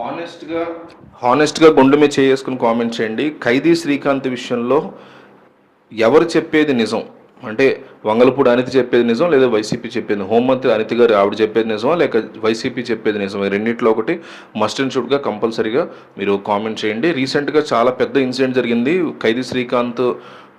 హానెస్ట్గా హానెస్ట్గా గుండె మీద చేసుకుని కామెంట్ చేయండి. ఖైదీ శ్రీకాంత్ విషయంలో ఎవరు చెప్పేది నిజం? అంటే వంగలపూడి అనిత చెప్పేది నిజం లేదా వైసీపీ చెప్పేది హోంమంత్రి అనిత గారు ఆవిడ చెప్పేది నిజమా లేక వైసీపీ చెప్పేది నిజమా? రెండింటిలో ఒకటి మస్ట్ అండ్ షుడ్గా కంపల్సరీగా మీరు కామెంట్ చేయండి. రీసెంట్గా చాలా పెద్ద ఇన్సిడెంట్ జరిగింది. ఖైదీ శ్రీకాంత్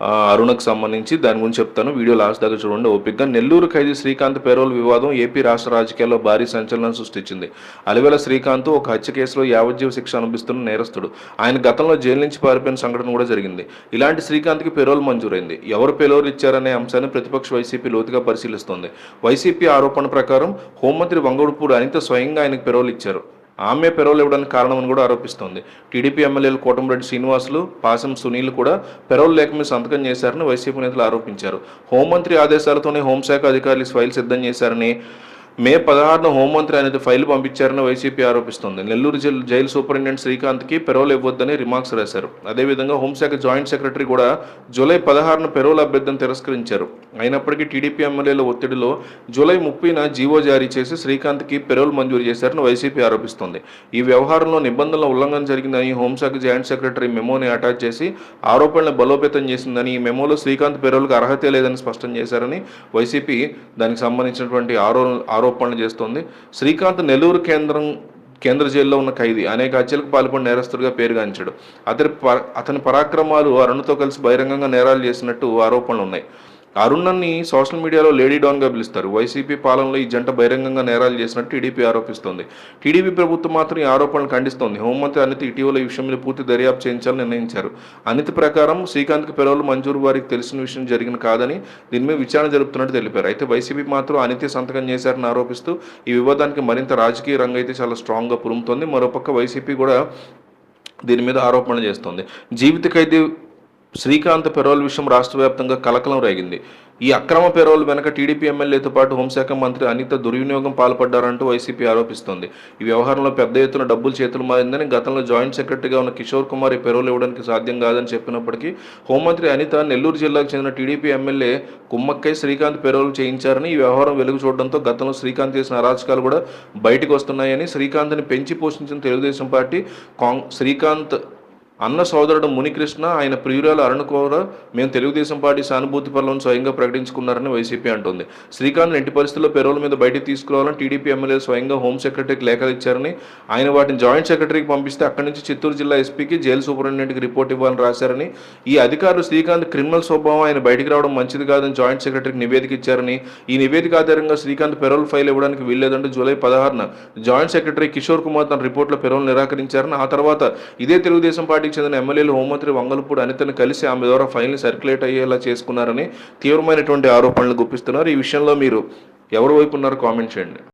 అరుణకు సంబంధించి దాని గురించి చెప్తాను. వీడియో లాస్ట్ దాకా చూడండి. ఓపిక్గా నెల్లూరు ఖైదీ శ్రీకాంత్ పేరోల్ వివాదం ఏపీ రాష్ట్ర రాజకీయాల్లో భారీ సంచలనం సృష్టించింది. అలివేల శ్రీకాంత్ ఒక హత్య కేసులో యావజ్జీవ శిక్ష అనుభవిస్తున్న నేరస్తుడు. ఆయన గతంలో జైలు నుంచి పారిపోయిన సంఘటన కూడా జరిగింది. ఇలాంటి శ్రీకాంత్కి పెరోల్ మంజూరైంది. ఎవరు పెరోల్ ఇచ్చారనే అంశాన్ని ప్రతిపక్ష వైసీపీ లోతుగా పరిశీలిస్తోంది. వైసీపీ ఆరోపణ ప్రకారం హోంమంత్రి వంగడుపూడి అనిత స్వయంగా ఆయనకు పెరోల్ ఇచ్చారు. ఆమె పెరోల్ ఇవ్వడానికి కారణమని కూడా ఆరోపిస్తోంది. టీడీపీ ఎమ్మెల్యేలు కోటంరెడ్డి శ్రీనివాసులు పాసం సునీల్ కూడా పెరోల్ లేఖ మీద సంతకం చేశారని వైసీపీ నేతలు ఆరోపించారు. హోంమంత్రి ఆదేశాలతోనే హోంశాఖ అధికారులు స్వైల్ ఫైల్ సిద్ధం చేశారని మే పదహారున హోంమంత్రి అనేది ఫైల్ పంపించారని వైసీపీ ఆరోపిస్తుంది. నెల్లూరు జైలు జైలు సూపరింటెండెంట్ శ్రీకాంత్కి పెరోల్ ఇవ్వద్దని రిమార్క్స్ రాశారు. అదేవిధంగా హోంశాఖ జాయింట్ సెక్రటరీ కూడా జూలై పదహారున పెరోల్ అభ్యర్థిని తిరస్కరించారు. అయినప్పటికీ టీడీపీ ఎమ్మెల్యేల ఒత్తిడిలో జూలై ముప్పైన జీవో జారీ చేసి శ్రీకాంత్కి పెరోల్ మంజూరు చేశారని వైసీపీ ఆరోపిస్తోంది. ఈ వ్యవహారంలో నిబంధనల ఉల్లంఘన జరిగిందని హోంశాఖ జాయింట్ సెక్రటరీ మెమోని అటాచ్ చేసి ఆరోపణలు బలోపేతం చేసిందని ఈ మెమోలో శ్రీకాంత్ పెరోల్కి అర్హత లేదని స్పష్టం చేశారని వైసీపీ దానికి సంబంధించినటువంటి ఆరో ఆరోపణలు చేస్తోంది. శ్రీకాంత్ నెల్లూరు కేంద్రం కేంద్ర జైల్లో ఉన్న ఖైదీ అనేక హత్యలకు పాల్పడిన నేరస్తుడిగా పేరుగాంచాడు. అతని ప- అతని పరాక్రమాలు అరుణ్తో కలిసి బహిరంగంగా నేరాలు చేసినట్టు ఆరోపణలు ఉన్నాయి అరుణ్ని సోషల్ మీడియాలో లేడీ డాన్గా పిలుస్తారు. వైసీపీ పాలనలో ఈ జంట బహిరంగంగా నేరాలు చేసినట్టు టీడీపీ ఆరోపిస్తోంది. టీడీపీ ప్రభుత్వం మాత్రం ఈ ఆరోపణలు ఖండిస్తోంది. హోంమంత్రి అనిత్ ఇటీవల ఈ విషయం మీద పూర్తి దర్యాప్తు చేయించాలని నిర్ణయించారు. అనిత్ ప్రకారం శ్రీకాంత్కి పిలవలు మంజూరు వారికి తెలిసిన విషయం జరిగిన కాదని దీని మీద విచారణ జరుపుతున్నట్టు తెలిపారు. అయితే వైసీపీ మాత్రం అనితే సంతకం చేశారని ఆరోపిస్తూ ఈ వివాదానికి మరింత రాజకీయ రంగం అయితే చాలా స్ట్రాంగ్గా పురుముతోంది. మరోపక్క వైసీపీ కూడా దీని మీద ఆరోపణలు చేస్తోంది. జీవిత ఖైదీ శ్రీకాంత్ పెరోల్ విషయం రాష్ట్ర వ్యాప్తంగా కలకలం రేగింది. ఈ అక్రమ పెరోల్ వెనక టీడీపీ ఎమ్మెల్యేతో పాటు హోంశాఖ మంత్రి అనిత దుర్వినియోగం పాల్పడ్డారంటూ వైసీపీ ఆరోపిస్తోంది. ఈ వ్యవహారంలో పెద్ద ఎత్తున డబ్బులు చేతులు మారిందని గతంలో జాయింట్ సెక్రటరీగా ఉన్న కిషోర్ కుమార్ ఈ పెరోల్ ఇవ్వడానికి సాధ్యం కాదని చెప్పినప్పటికీ హోంమంత్రి అనిత నెల్లూరు జిల్లాకు చెందిన టీడీపీ ఎమ్మెల్యే కుమ్మక్కై శ్రీకాంత్ పెరోల్ చేయించారని ఈ వ్యవహారం వెలుగు చూడడంతో గతంలో శ్రీకాంత్ చేసిన అరాచకాలు కూడా బయటకు వస్తున్నాయని శ్రీకాంత్ని పెంచి పోషించిన తెలుగుదేశం పార్టీ కాంగ్ శ్రీకాంత్ అన్న సోదరుడు మునికృష్ణ ఆయన ప్రియురాలు అరుణ్ మేము తెలుగుదేశం పార్టీ సానుభూతి పనులను స్వయంగా ప్రకటించుకున్నారని వైసీపీ అంటుంది. శ్రీకాంత్ ఎట్టి పరిస్థితుల్లో పెరోల్ మీద బయటికి తీసుకురావాలని టీడీపీ ఎమ్మెల్యేలు స్వయంగా హోం సెక్రటరీకి లేఖలు ఇచ్చారని ఆయన వాటిని జాయింట్ సెక్రటరీకి పంపిస్తే అక్కడి నుంచి చిత్తూరు జిల్లా ఎస్పీకి జైలు సూపరింటెండెంట్కి రిపోర్ట్ ఇవ్వాలని రాశారని ఈ అధికారులు శ్రీకాంత్ క్రిమినల్ స్వభావం ఆయన బయటికి రావడం మంచిది కాదని జాయింట్ సెక్రటరీకి నివేదిక ఇచ్చారని ఈ నివేదిక ఆధారంగా శ్రీకాంత్ పెరోల్ ఫైల్ ఇవ్వడానికి వీల్లేదంటూ జూలై పదహారున జాయింట్ సెక్రటరీ కిషోర్ కుమార్ తన రిపోర్ట్లో పెరోల్ నిరాకరించారని ఆ తర్వాత ఇదే తెలుగుదేశం పార్టీ పార్టీకి చెందిన ఎమ్మెల్యేలు హోంమంత్రి వంగలపూడి అనితను కలిసి ఆమె ద్వారా ఫైల్ని సర్క్యులేట్ అయ్యేలా చేసుకున్నారని తీవ్రమైనటువంటి ఆరోపణలు గుప్పిస్తున్నారు. ఈ విషయంలో మీరు ఎవరి వైపు ఉన్నారో కామెంట్ చేయండి.